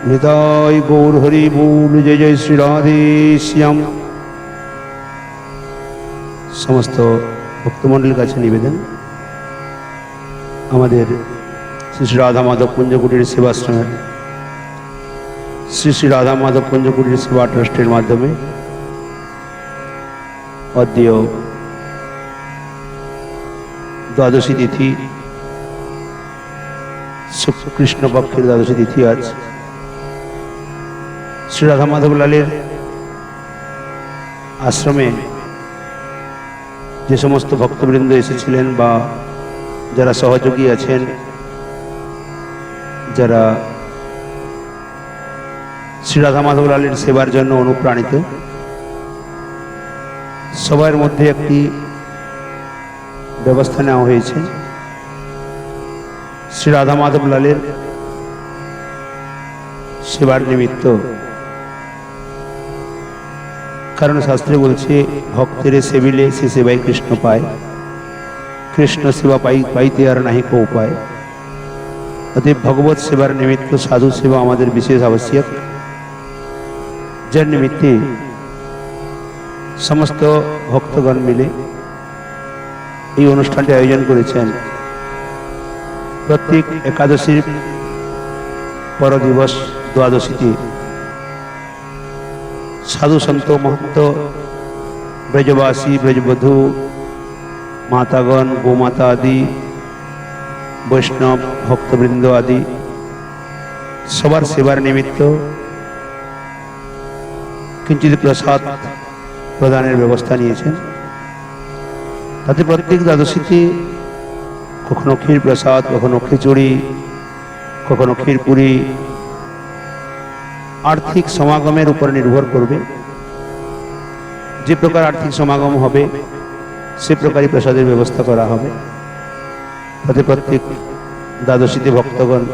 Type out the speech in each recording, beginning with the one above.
নিতাই গৌর হরি বল জয় জয় শ্রী রাধে শ্যাম সমস্ত ভক্তমণ্ডলীর কাছে নিবেদন আমাদের শ্রী শ্রী রাধা মাধব কুঞ্জকুটির সেবাশ্রমের শ্রী শ্রী রাধা মাধব কুঞ্জকুটির সেবা ট্রাস্টের মাধ্যমে অদ্য দ্বাদশী তিথি শুক্ল কৃষ্ণ পক্ষের দ্বাদশী তিথি আজ শ্রী রাধা মাধব লালের আশ্রমে যে সমস্ত ভক্তবৃন্দ এসেছিলেন বা যারা সহযোগী আছেন, যারা শ্রী রাধা মাধব লালের সেবার জন্য অনুপ্রাণিত, সবার মধ্যে একটি ব্যবস্থা নেওয়া হয়েছে। শ্রী রাধা মাধব লালের সেবার নিমিত্ত কারণ শাস্ত্রে বলছে, ভক্তের সেবিলে সে সেবাই কৃষ্ণ পায়। কৃষ্ণ সেবা পাই, পাইতে আর নাহি কো উপায় অতএব ভগবত সেবার নিমিত্ত সাধু সেবা আমাদের বিশেষ আবশ্যক। যার নিমিত্তে সমস্ত ভক্তগণ মিলে এই অনুষ্ঠানটি আয়োজন করেছেন। প্রত্যেক একাদশীর পর দিবস দ্বাদশীতে সাধু সন্ত মহন্ত, ব্রজবাসী, ব্রজবধূ, মাতাগণ, গোমাতা আদি, বৈষ্ণব, ভক্তবৃন্দ আদি, সবার সেবার নিমিত্ত কিঞ্চিত প্রসাদ প্রদানের ব্যবস্থা নিয়েছেন। তাতে প্রত্যেক দ্বাদশীতে কখনো ক্ষীর প্রসাদ কখনো খিচুড়ি, কখনো ক্ষীরপুরি আর্থিক সমাগমের উপর নির্ভর করবে। যে প্রকার আর্থিক সমাগম হবে, সে প্রকারই প্রসাদের ব্যবস্থা করা হবে। তাতে প্রত্যেক দ্বাদশীতে ভক্তগণ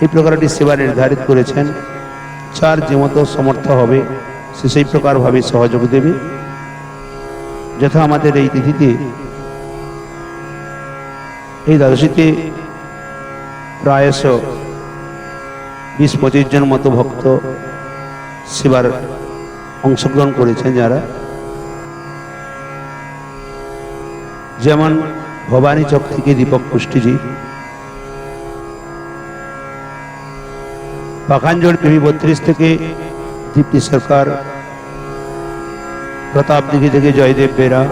এই প্রকার একটি সেবা নির্ধারিত করেছেন। যার যে মতো সমর্থ হবে, সে সেই প্রকারভাবে সহযোগ দেবে। যথা আমাদের এই তিথিতে এই দ্বাদশীতে প্রায়শ বিশ পঁচিশ জন মতো ভক্ত সেবার অংশগ্রহণ করেছেন যারা। যেমন ভবানী চক থেকে দীপক পুষ্টিজি পাখানজোড় পিভি বত্রিশ থেকে দীপ্তি সরকার, প্রতাপ দিঘি থেকে জয়দেব বেরা,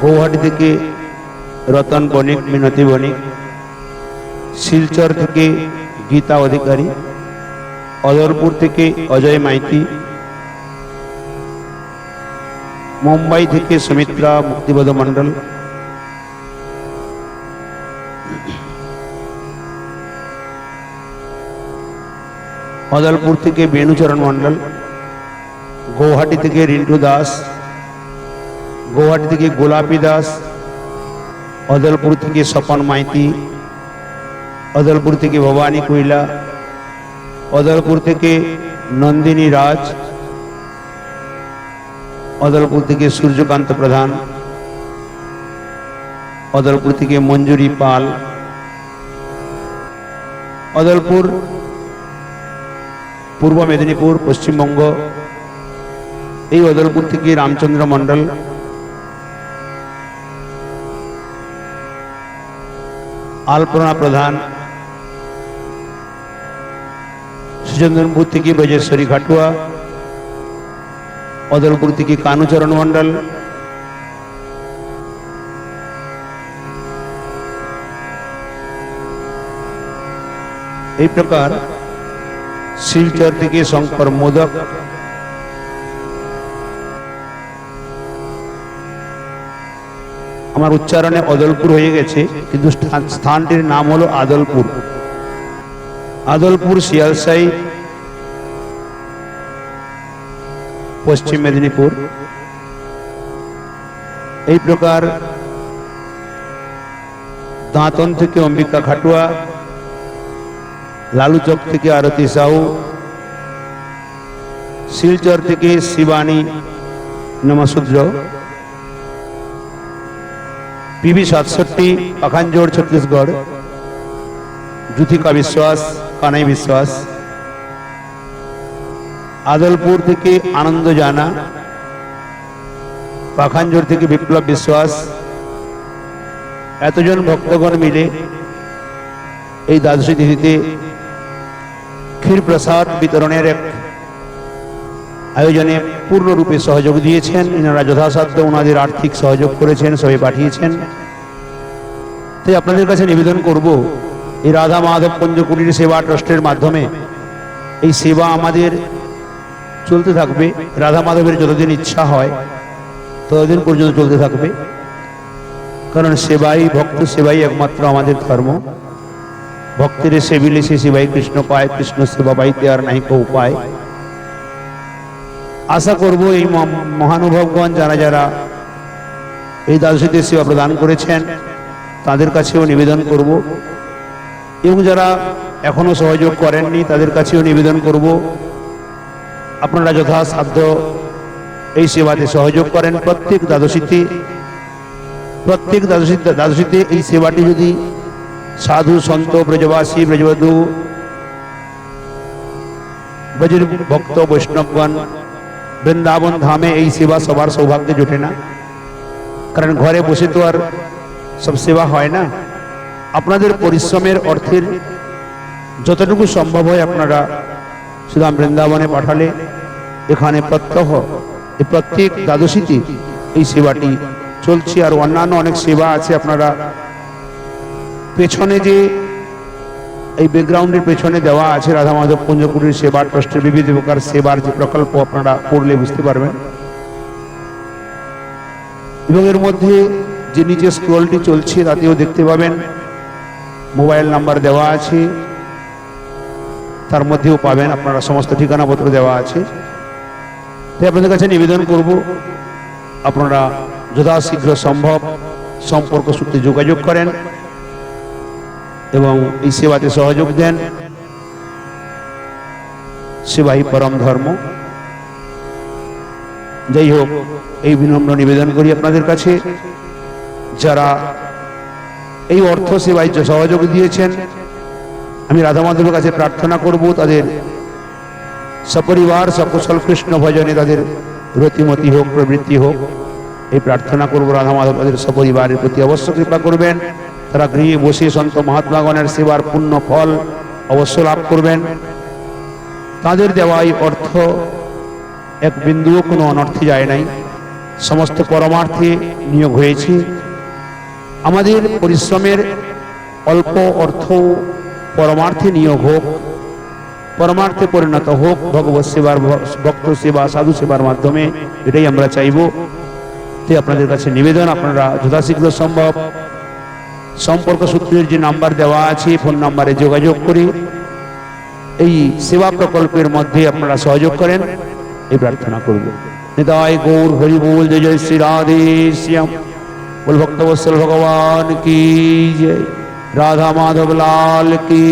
গৌহাটি থেকে রতন বণিক, মিনতি বণিক, শিলচর থেকে গীতা অধিকারী অদরপুর থেকে অজয় মাইতি মুম্বাই থেকে সুমিত্রা মুক্তিবোধ মণ্ডল অদলপুর থেকে বেণুচরণ মণ্ডল গৌহাটি থেকে রিন্টু দাস গৌহাটি থেকে গোলাপি দাস অদলপুর থেকে স্বপন মাইতি অদলপুর থেকে ভবানী কুইলা অদলপুর থেকে নন্দিনী রাজ অদলপুর থেকে সূর্যকান্ত প্রধান অদলপুর থেকে মঞ্জুরি পাল অদলপুর পূর্ব মেদিনীপুর পশ্চিমবঙ্গ এই অদলপুর থেকে রামচন্দ্র মণ্ডল। আলপনা প্রধান সুচন্দনপুর থেকে ব্রজেশ্বরী ঘাটুয়া অদলপুর থেকে কানুচরণ মণ্ডল এই প্রকার শিলচর থেকে শঙ্কর মোদক আমার উচ্চারণে অদলপুর হয়ে গেছে কিন্তু স্থানটির নাম হলো আদলপুর আদলপুর শিয়ালসাই পশ্চিম মেদিনীপুর। এই প্রকার দাঁতন থেকে অম্বিকা খাটুয়া লালুচক থেকে আরতি সাহু শিলচর থেকে শিবানী নমসূদ্র, পিবি সাতষট্টি, পাখানজোড় ছত্তিশগড় জুথিকা বিশ্বাস, কানাই বিশ্বাস। আদলপুর থেকে আনন্দ জানা, পাখানজোর থেকে বিপ্লব বিশ্বাস, এতজন ভক্তগণ মিলে এই দ্বাদশী তিথিতে ক্ষীর প্রসাদ বিতরণের এক আয়োজনে পূর্ণরূপে সহযোগ দিয়েছেন। এনারা যথাসাধ্য ওনাদের আর্থিক সহযোগ করেছেন সবাই পাঠিয়েছেন। তাই আপনাদের কাছে নিবেদন করব, এই রাধা মাধব পঞ্চকুটির সেবা ট্রাস্টের মাধ্যমে এই সেবা আমাদের চলতে থাকবে, রাধা মাধবের যতদিন ইচ্ছা হয়, ততদিন পর্যন্ত চলতে থাকবে। কারণ সেবাই ভক্ত, সেবাই একমাত্র আমাদের ধর্ম। ভক্তের সেবিলে সে সেবাই কৃষ্ণ পায়, কৃষ্ণ সেবা পাইতে আর নাই কেউ উপায় আশা করব এই মহা- মহানুভবগণ যারা যারা এই দ্বাদশীতে সেবা প্রদান করেছেন, তাদের কাছেও নিবেদন করব। এবং যারা এখনও সহযোগ করেননি, তাদের কাছেও নিবেদন করব। আপনারা যথাসাধ্য এই সেবাতে সহযোগ করেন প্রত্যেক দ্বাদশীতে প্রত্যেক দ্বাদশী দ্বাদশীতে এই সেবাটি যদি সাধু সন্ত ব্রজবাসী ব্রজবধূ ব্রজের ভক্ত বৈষ্ণবগণ বৃন্দাবন ধামে এই সেবা সবার সৌভাগ্যে জোটে না কারণ ঘরে বসে তো আর সব সেবা হয় না আপনাদের পরিশ্রমের অর্থের যতটুকু সম্ভব হয় আপনারা সুদাম বৃন্দাবনে পাঠালে এখানে প্রত্যহ এই প্রত্যেক দ্বাদশীতে এই সেবাটি চলছে। আর অন্যান্য অনেক সেবা আছে আপনারা পেছনে যে এই ব্যাকগ্রাউন্ডের পেছনে দেওয়া আছে রাধা মাধব কুঞ্জকুটির সেবা ট্রাস্টের বিবিধ প্রকার সেবার যে প্রকল্প আপনারা পড়লে বুঝতে পারবেন। এবং এর মধ্যে যে নিচে স্ক্রলটি চলছে তাতেও দেখতে পাবেন। মোবাইল নাম্বার দেওয়া আছে। তার মধ্যেও পাবেন। আপনারা সমস্ত ঠিকানাপত্র দেওয়া আছে। তাই আপনাদের কাছে নিবেদন করব, আপনারা যথাশীঘ্র সম্ভব সম্পর্ক সূত্রে যোগাযোগ করেন এবং এই সেবাতে সহযোগ দেন। সেবাই পরম ধর্ম। যাই হোক, এই বিনম্র নিবেদন করি আপনাদের কাছে। যারা এই অর্থ সেবায় সহযোগ দিয়েছেন আমি রাধা মাধবের কাছে প্রার্থনা করব, তাদের সপরিবার, সকুশল কৃষ্ণ ভজনে তাদের রতিমতি হোক, প্রবৃত্তি হোক। এই প্রার্থনা করব রাধা মাধব, তাদের সপরিবারের প্রতি অবশ্য কৃপা করবেন। তারা গৃহে বসে সন্ত মহাত্মাগণের সেবার পূর্ণ ফল অবশ্য লাভ করবেন। তাদের দেওয়া এই অর্থ, এক বিন্দুও কোনো অনর্থে যায় নাই। সমস্ত পরমার্থে নিয়োগ হয়েছে। আমাদের পরিশ্রমের অল্প অর্থ পরমার্থে নিয়োগ হোক, পরমার্থে পরিণত হোক, ভগবত সেবার ভক্ত সেবা, সাধু সেবার মাধ্যমে, এটাই আমরা চাইব। তাই আপনাদের কাছে নিবেদন, আপনারা যথাশীঘ্র সম্ভব সম্পর্ক সূত্রের যে নাম্বার দেওয়া আছে, ফোন নাম্বারে যোগাযোগ করে এই সেবা প্রকল্পের মধ্যে আপনারা সহযোগ করেন, এই প্রার্থনা করব। নিতাই গৌর হরি বল, জয় জয় শ্রী রাধে শ্যাম। ভক্তবৎসল ভগবান কি জয়। রাধা মাধব লাল কি